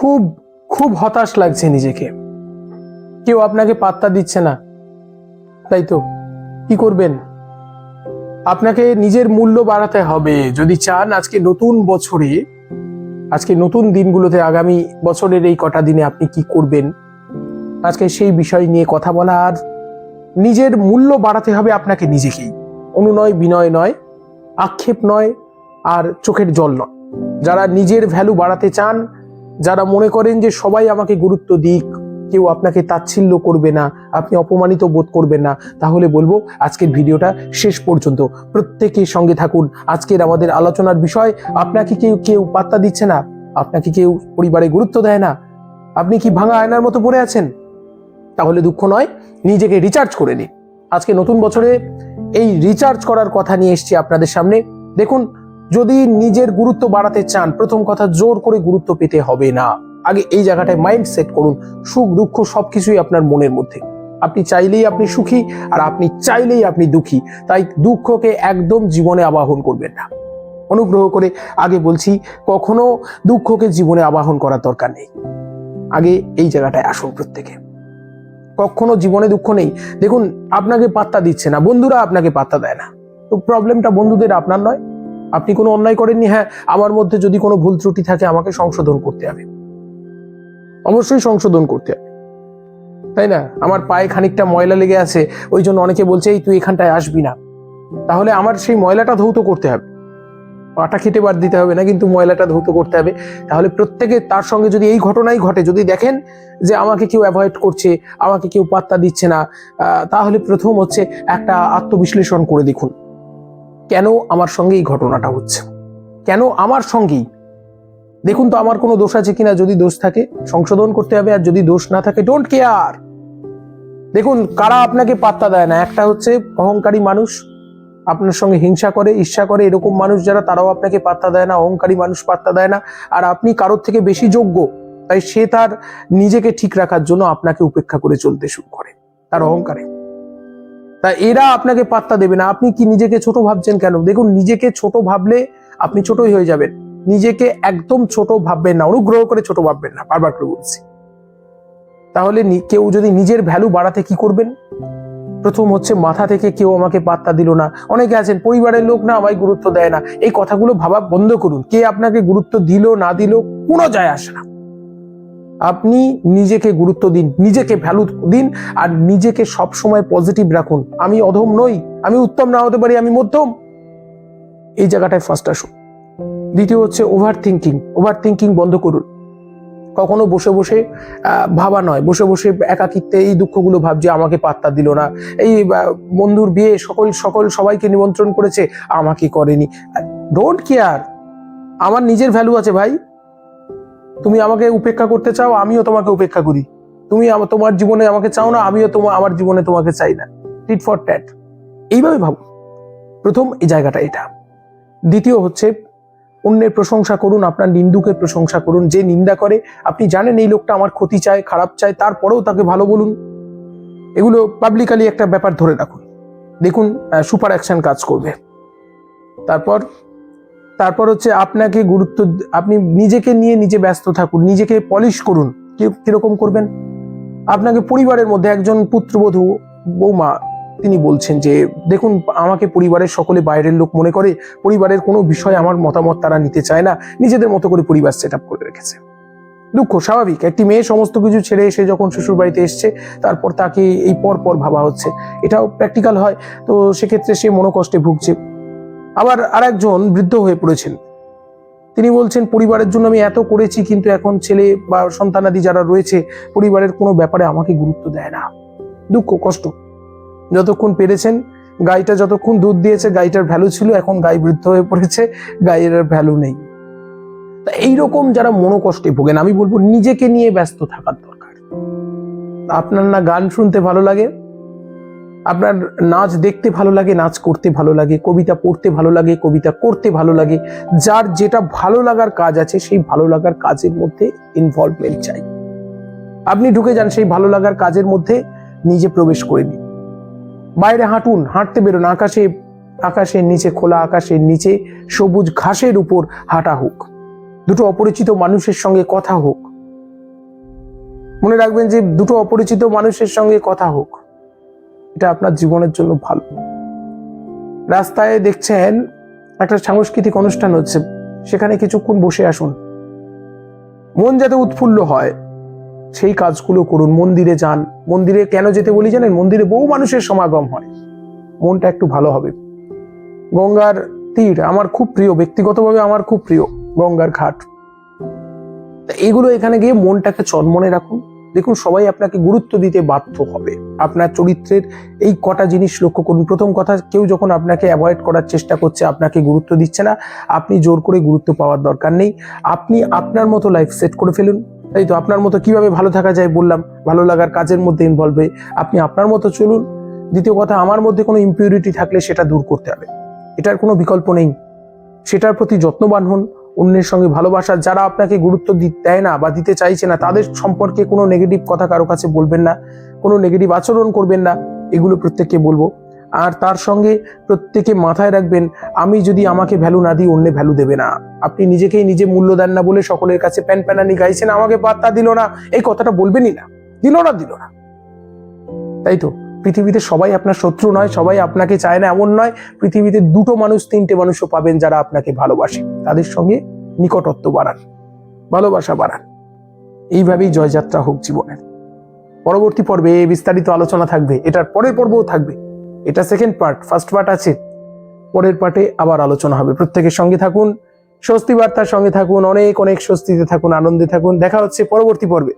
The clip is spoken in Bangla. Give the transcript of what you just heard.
খুব খুব হতাশ লাগছে নিজেকে। কেউ আপনাকে পাত্তা দিচ্ছে না। তাই তো, কি করবেন? আপনাকে নিজের মূল্য বাড়াতে হবে। যদি চান আজকে নতুন বছরে, আজকে নতুন দিনগুলোতে আগামী বছরের এই কটা দিনে আপনি কি করবেন, আজকে সেই বিষয় নিয়ে কথা বলা আর নিজের মূল্য বাড়াতে হবে আপনাকে নিজেকেই। অনুনয়, বিনয় নয়, আক্ষেপ নয়, আর চোখের জল নয়। যারা নিজের ভ্যালু বাড়াতে চান যারা মনে করেন যে সবাই আমাকে গুরুত্ব দিক, কেউ আপনাকে তাচ্ছিল্য করবে না, আপনি অপমানিত বোধ করবেন না, তাহলে বলব আজকের ভিডিওটা শেষ পর্যন্ত। প্রত্যেকের সঙ্গে থাকুন। আজকের আমাদের আলোচনার বিষয়, আপনাকে কেউ কেউ পাত্তা দিচ্ছে না, আপনাকে কেউ পরিবারে গুরুত্ব দেয় না। আপনি কি ভাঙা আয়নার মতো পড়ে আছেন? তাহলে দুঃখ নয়, নিজেকে রিচার্জ করে নিন। আজকে নতুন বছরে এই রিচার্জ করার কথা নিয়ে এসেছি আপনাদের সামনে। দেখুন যদি নিজের গুরুত্ব বাড়াতে চান, প্রথম কথা জোর করে গুরুত্ব পেতে হবে না। আগে এই জায়গাটায় মাইন্ড সেট করুন, সুখ, দুঃখ সবকিছুই আপনার মনের মধ্যে। আপনি চাইলেই আপনি সুখী, আর আপনি চাইলেই আপনি দুঃখী। তাই দুঃখকে একদম জীবনে আবাহন করবেন না। অনুগ্রহ করে আগে বলছি, কখনো দুঃখকে জীবনে আবাহন করার দরকার নেই। আগে এই জায়গাটায় আসুন প্রত্যেকে। কখনো জীবনে দুঃখ নেই। দেখুন, আপনাকে পাত্তা দিচ্ছে না। বন্ধুরা আপনাকে পাত্তা দেয় না। তো প্রবলেমটা বন্ধুদের আপনার নয়। আপনি কোনো অন্যায় করেননি হ্যাঁ আমার মধ্যে যদি কোনো ভুল ত্রুটি থাকে, আমাকে সংশোধন করতে হবে। অবশ্যই সংশোধন করতে হবে। তাই না? আমার পায়ে খানিকটা ময়লা লেগে আছে, ওই জন্য অনেকে বলছে, এই, তুই এখানটায় আসবি না। তাহলে আমার সেই ময়লাটা ধৌত করতে হবে। পাটা খেটে বাদ দিতে হবে না, কিন্তু ময়লাটা ধৌত করতে হবে। তাহলে প্রত্যেকে তার সঙ্গে যদি এই ঘটনাই ঘটে, যদি দেখেন যে আমাকে কেউ অ্যাভয়েড করছে, আমাকে কেউ পাত্তা দিচ্ছে না তাহলে প্রথম হচ্ছে একটা আত্মবিশ্লেষণ করে দেখুন। কেন আমার সঙ্গে এই ঘটনাটা হচ্ছে? কেন আমার সঙ্গেই? দেখুন তো, আমার কোনো দোষ আছে কিনা? যদি দোষ থাকে, সংশোধন করতে হবে। আর যদি দোষ না থাকে ডোন্ট কেয়ার দেখুন, কারা আপনাকে পাত্তা দেয় না? একটা হচ্ছে অহংকারী মানুষ। আপনার সঙ্গে হিংসা করে, ঈর্ষা করে এরকম মানুষ যারা, তারাও আপনাকে পাত্তা দেয় না। অহংকারী মানুষ পাত্তা দেয় না। আর আপনি কারোর থেকে বেশি যোগ্য, তাই সে তার নিজেকে ঠিক রাখার জন্য আপনাকে উপেক্ষা করে চলতে শুরু করে। তার অহংকারে। তা এরা আপনাকে পাত্তা দেবে না। আপনি কি নিজেকে ছোট ভাবছেন কেন? দেখুন, নিজেকে ছোট ভাবলে আপনি ছোটই হয়ে যাবেন। নিজেকে একদম ছোট ভাববেন না, অনুগ্রহ করে ছোট ভাববেন না। বারবার করে বলছি। তাহলে কেউ যদি নিজের ভ্যালু বাড়াতে কি করবেন? প্রথম হচ্ছে মাথা থেকে কেউ আমাকে পাত্তা দিল না। অনেকে আছেন, পরিবারের লোক না আমায় গুরুত্ব দেয় না। এই কথাগুলো ভাবা বন্ধ করুন। কে আপনাকে গুরুত্ব দিল, না দিল, কোনো যায় আসে না। আপনি নিজেকে গুরুত্ব দিন, নিজেকে ভ্যালু দিন আর নিজেকে সব সময় পজিটিভ রাখুন। আমি অধম নই, আমি উত্তম না হতে পারি, আমি মধ্যম। এই জায়গাটায় ফার্স্ট আসুন। দ্বিতীয় হচ্ছে ওভার থিঙ্কিং ওভার থিঙ্কিং বন্ধ করুন। কখনো বসে বসে ভাবা নয়, বসে বসে একাকিত্বে এই দুঃখগুলো ভাবছে, আমাকে পাত্তা দিল না। এই বন্ধুর বিয়ে, সকল সকল সবাইকে নিমন্ত্রণ করেছে, আমাকে করেনি। ডোন্ট কেয়ার আমার নিজের ভ্যালু আছে ভাই। তুমি আমাকে উপেক্ষা করতে চাও, আমিও তোমাকে উপেক্ষা করি। তুমি তোমার জীবনে আমাকে চাও না, আমিও তোমার আমার জীবনে তোমাকে চাই না। টিট ফর ট্যাট এইভাবে ভাবো। প্রথম এই জায়গাটা এটা। দ্বিতীয় হচ্ছে, অন্যের প্রশংসা করুন, আপনার নিন্দুকে প্রশংসা করুন, যে নিন্দা করে, আপনি জানেন এই লোকটা আমার ক্ষতি চায়, খারাপ চায়, তারপরেও তাকে ভালো বলুন। এগুলো পাবলিকালি একটা ব্যাপার ধরে রাখুন। দেখুন সুপার অ্যাকশন কাজ করবে। তারপর তারপর হচ্ছে আপনাকে গুরুত্ব আপনি নিজেকে নিয়ে নিজে ব্যস্ত থাকুন, নিজেকে পলিশ করুন। কীরকম করবেন? আপনাকে পরিবারের মধ্যে একজন পুত্রবধূ বৌমা, তিনি বলছেন যে, দেখুন, আমাকে পরিবারের সকলে বাইরের লোক মনে করে, পরিবারের কোনো বিষয় আমার মতামত তারা নিতে চায় না। নিজেদের মতো করে পরিবার সেট করে রেখেছে। দুঃখ, স্বাভাবিক। একটি মেয়ে সমস্ত কিছু ছেড়ে এসে যখন শ্বশুর বাড়িতে এসছে, তারপর তাকে এই পর পর ভাবা হচ্ছে। এটাও প্র্যাকটিক্যাল হয়। তো সেক্ষেত্রে সে মনোকষ্টে ভুগছে। আবার আরেকজন বৃদ্ধ হয়ে পড়েছেন। তিনি বলছেন, পরিবারের জন্য আমি এত করেছি, কিন্তু এখন ছেলে বা সন্তানাদি যারা রয়েছে, পরিবারের কোনো ব্যাপারে আমাকে গুরুত্ব দেয় না। দুঃখ, কষ্ট। যতক্ষণ পেরেছেন, গাইটা যতক্ষণ দুধ দিয়েছে, গাইটার ভ্যালু ছিল, এখন গাই বৃদ্ধ হয়ে পড়েছে, গাইয়ের আর ভ্যালু নেই। তা এইরকম যারা মনোকষ্টে ভোগেন, আমি বলব নিজেকে নিয়ে ব্যস্ত থাকার দরকার। আপনার না গান শুনতে ভালো লাগে? আপনার নাচ দেখতে ভালো লাগে, নাচ করতে ভালো লাগে, কবিতা পড়তে ভালো লাগে, কবিতা করতে ভালো লাগে, যার যেটা ভালো লাগার কাজ আছে সেই ভালো লাগার কাজের মধ্যে ইনভলভমেন্ট চাই। আপনি ঢুকে যান সেই ভালো লাগার কাজের মধ্যে, নিজে প্রবেশ করে নিন। বাইরে হাঁটুন, হাঁটতে বেরোন, আকাশে, আকাশের নিচে খোলা, আকাশের নিচে সবুজ ঘাসের উপর হাঁটা হোক। দুটো অপরিচিত মানুষের সঙ্গে কথা হোক। মনে রাখবেন যে দুটো অপরিচিত মানুষের সঙ্গে কথা হোক। এটা আপনার জীবনের জন্য ভালো। রাস্তায় দেখছেন একটা সাংস্কৃতিক অনুষ্ঠান হচ্ছে, সেখানে কিছুক্ষণ বসে আসুন। মন যাতে উৎফুল্ল হয়, সেই কাজগুলো করুন, মন্দিরে যান। মন্দিরে কেন যেতে বলি জানেন? মন্দিরে বহু মানুষের সমাগম হয়। মনটা একটু ভালো হবে। গঙ্গার তীর আমার খুব প্রিয়, ব্যক্তিগতভাবে আমার খুব প্রিয়, গঙ্গার ঘাট। এগুলো এখানে গিয়ে মনটাকে চনমনে রাখুন। দেখুন, সবাই আপনাকে গুরুত্ব দিতে বাধ্য হবে। আপনার চরিত্রের এই কটা জিনিস লক্ষ্য করুন। প্রথম কথা, কেউ যখন আপনাকে অ্যাভয়েড করার চেষ্টা করছে, আপনাকে গুরুত্ব দিচ্ছে না, আপনি জোর করে গুরুত্ব পাওয়ার দরকার নেই। আপনি আপনার মতো লাইফ সেট করে ফেলুন। তাই তো, আপনার মতো কীভাবে ভালো থাকা যায় বললাম, ভালো লাগার কাজের মধ্যে ইনভলভ হয়ে আপনি আপনার মতো চলুন। দ্বিতীয় কথা, আমার মধ্যে কোনো ইম্পিউরিটি থাকলে সেটা দূর করতে হবে। এটার কোনো বিকল্প নেই। সেটার প্রতি যত্নবান হন। অন্যের সঙ্গে ভালোবাসা, যারা আপনাকে গুরুত্ব দেয় না বা দিতে চাইছে না, তাদের সম্পর্কে কোনো নেগেটিভ কথা কারও কাছে বলবেন না, কোনো নেগেটিভ আচরণ করবেন না, এগুলো প্রত্যেককে বলব। আর তার সঙ্গে প্রত্যেকে মাথায় রাখবেন, আমি যদি আমাকে ভ্যালু না দিই, অন্য ভ্যালু দেবে না। আপনি নিজেকেই নিজে মূল্য দেন না বলে সকলের কাছে প্যান প্যানানি গাইছেন, আমাকে পাত্তা দিল না, এই কথাটা বলবেনই না। দিল না দিল না। তাই তো? পৃথিবীতে সবাই আপনার শত্রু নয়, সবাই আপনাকে চায় না, এমন নয়। পৃথিবীতে দুটো মানুষ, তিনটে মানুষও পাবেন যারা আপনাকে ভালোবাসে। তাদের সঙ্গে নিকটত্ব বাড়ান, ভালোবাসা বাড়ান। এইভাবেই জয়যাত্রা হোক জীবনের। পরবর্তী পর্বে বিস্তারিত আলোচনা থাকবে, এটার পরের পর্বও থাকবে। এটা সেকেন্ড পার্ট ফার্স্ট পার্ট আছে। পরের পার্টে আবার আলোচনা হবে। প্রত্যেকের সঙ্গে থাকুন স্বস্তি বার্তার সঙ্গে থাকুন, অনেক অনেক স্বস্তিতে থাকুন, আনন্দে থাকুন। দেখা হচ্ছে পরবর্তী পর্বে।